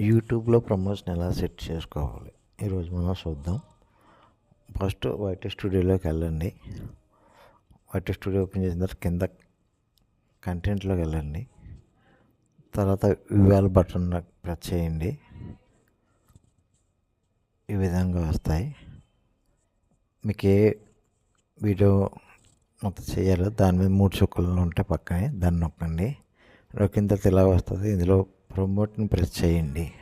యూట్యూబ్లో ప్రమోషన్ ఎలా సెట్ చేసుకోవాలి? ఈరోజు మనం చూద్దాం. ఫస్ట్ వైట్ స్టూడియోలోకి వెళ్ళండి. వైట్ స్టూడియో ఓపెన్ చేసిన తర్వాత కింద కంటెంట్లోకి వెళ్ళండి. తర్వాత వివాల్ బటన్ ప్రెస్ చేయండి. ఈ విధంగా వస్తాయి. మీకు ఏ వీడియో మొత్తం చేయాలో దాని మీద మూడు చుక్కలు ఉంటాయి పక్కనే దాన్ని నొక్కండి. నొక్కిన తర్వాత ఇలా వస్తుంది. ఇందులో ప్రమోట్ని ప్రెస్ చేయండి.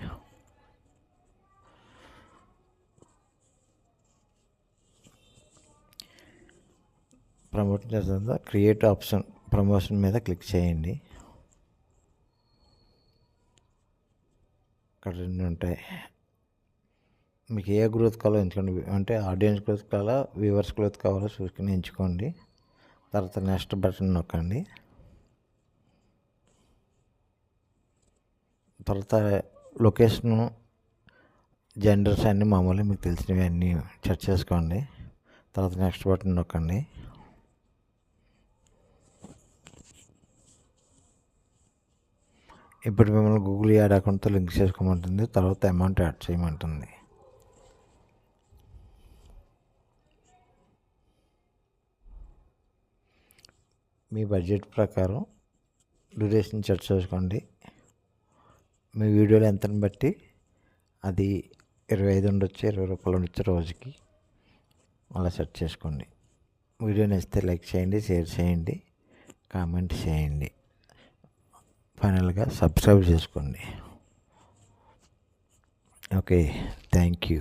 ప్రమోట్ చేసిన తర్వాత క్రియేట్ ఆప్షన్ ప్రమోషన్ మీద క్లిక్ చేయండి. అక్కడ రెండు ఉంటాయి. మీకు ఏ గ్రోత్ కావాలో ఎంచుకోండి అంటే ఆడియన్స్ గ్రోత్ కావాలా వ్యూవర్స్ గ్రోత్ కావాలో చూసుకుని ఎంచుకోండి. తర్వాత నెక్స్ట్ బటన్ నొక్కండి. తర్వాత లొకేషను జెండర్స్ అన్నీ మామూలు మీకు తెలిసినవి అన్నీ సెట్ చేసుకోండి. తర్వాత నెక్స్ట్ బటన్ నొక్కండి. ఇప్పుడు మిమ్మల్ని గూగుల్ యాడ్ అకౌంట్తో లింక్ చేసుకోమంటుంది తర్వాత అమౌంట్ యాడ్ చేయమంటుంది. మీ బడ్జెట్ ప్రకారం డ్యూరేషన్ సెట్ చేసుకోండి. మీ వీడియో ఎంతని బట్టి అది ఇరవై ఐదు ఉండొచ్చు ఇరవై రూపాయలు ఉండొచ్చు రోజుకి. అలా సెట్ చేసుకోండి. వీడియో నచ్చితే లైక్ చేయండి షేర్ చేయండి కామెంట్ చేయండి. ఫైనల్గా సబ్స్క్రైబ్ చేసుకోండి. Okay thank you.